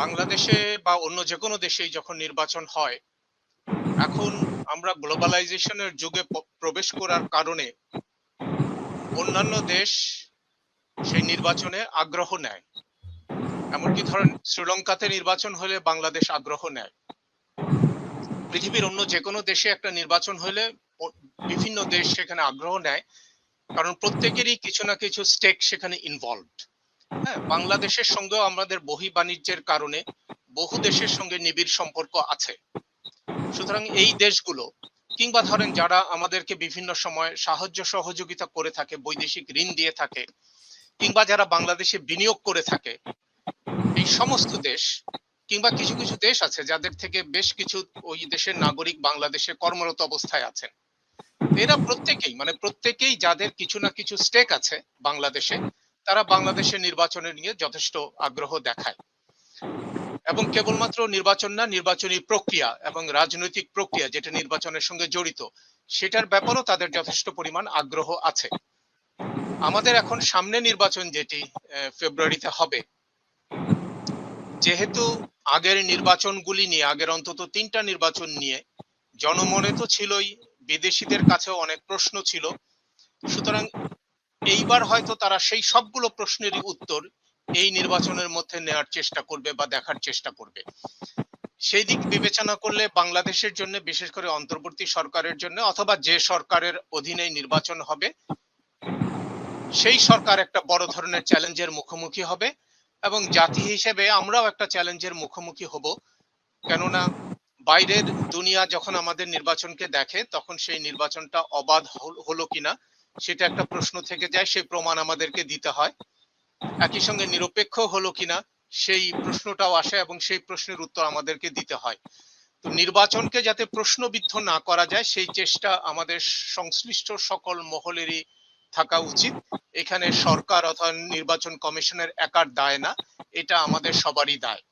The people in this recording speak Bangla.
বাংলাদেশে বা অন্য যে কোনো দেশেই যখন নির্বাচন হয়, এখন আমরা গ্লোবালাইজেশনের যুগে প্রবেশ করার কারণে অন্যান্য দেশ সেই নির্বাচনে আগ্রহ নেয়। এমনকি ধরেন শ্রীলঙ্কাতে নির্বাচন হলে বাংলাদেশ আগ্রহ নেয়। পৃথিবীর অন্য যে কোনো দেশে একটা নির্বাচন হলে বিভিন্ন দেশ সেখানে আগ্রহ নেয়, কারণ প্রত্যেকেরই কিছু না কিছু স্টেক সেখানে ইনভলভড হ্যাঁ বাংলাদেশের সঙ্গেও আমাদের বহি বাণিজ্যের কারণে বহু দেশের সঙ্গে নিবিড় সম্পর্ক আছে। সুতরাং এই দেশগুলো, কিংবা ধরেন যারা আমাদেরকে বিভিন্ন সময় সাহায্য সহযোগিতা করে থাকে, বৈদেশিক ঋণ দিয়ে থাকে, কিংবা যারা বাংলাদেশে বিনিয়োগ করে থাকে, এই সমস্ত দেশ, কিংবা কিছু কিছু দেশ আছে যাদের থেকে বেশ কিছু ওই দেশের নাগরিক বাংলাদেশে কর্মরত অবস্থায় আছেন। এরা প্রত্যেকেই মানে প্রত্যেকেই যাদের কিছু না কিছু স্টেক আছে বাংলাদেশে তারা বাংলাদেশের নির্বাচনে নিয়ে যথেষ্ট আগ্রহ দেখায়। এবং কেবলমাত্র নির্বাচন না, নির্বাচনী প্রক্রিয়া এবং রাজনৈতিক প্রক্রিয়া যেটা নির্বাচনের সঙ্গে জড়িত, সেটার ব্যাপারেও তাদের যথেষ্ট পরিমাণ আগ্রহ আছে। আমাদের এখন সামনে নির্বাচন যেটি ফেব্রুয়ারিতে হবে। যেহেতু আগের নির্বাচনগুলি নিয়ে, আগের অন্তত তিনটা নির্বাচন নিয়ে জনমনে তো ছিলই, বিদেশিদের কাছেও অনেক প্রশ্ন ছিল। সুতরাং এইবার হয়তো তারা সেই সবগুলো প্রশ্নেরই উত্তর এই নির্বাচনের মধ্যে নেওয়ার চেষ্টা করবে বা দেখার চেষ্টা করবে। সেই দিক বিবেচনা করলে বাংলাদেশের জন্য, বিশেষ করে অন্তর্বর্তী সরকারের জন্য অথবা যে সরকারের অধীনে নির্বাচন হবে, সেই সরকার একটা বড় ধরনের চ্যালেঞ্জের মুখোমুখি হবে এবং জাতি হিসেবে আমরাও একটা চ্যালেঞ্জের মুখোমুখি হব। কেননা বাইরের দুনিয়া যখন আমাদের নির্বাচনকে দেখে, তখন সেই নির্বাচনটা অবাধ হল- হলো কিনা সেটা একটা প্রশ্ন থেকে যায়, সেই প্রমাণ আমাদেরকে দিতে হয়। একই সঙ্গে নিরপেক্ষ হলো কিনা, সেই প্রশ্নটাও আসে এবং সেই প্রশ্নের উত্তর আমাদেরকে দিতে হয়। তো নির্বাচনকে যাতে প্রশ্নবিদ্ধ না করা যায়, সেই চেষ্টা আমাদের সংশ্লিষ্ট সকল মহলেরই থাকা উচিত। এখানে সরকার অথবা নির্বাচন কমিশনের একার দায় না, এটা আমাদের সবারই দায়।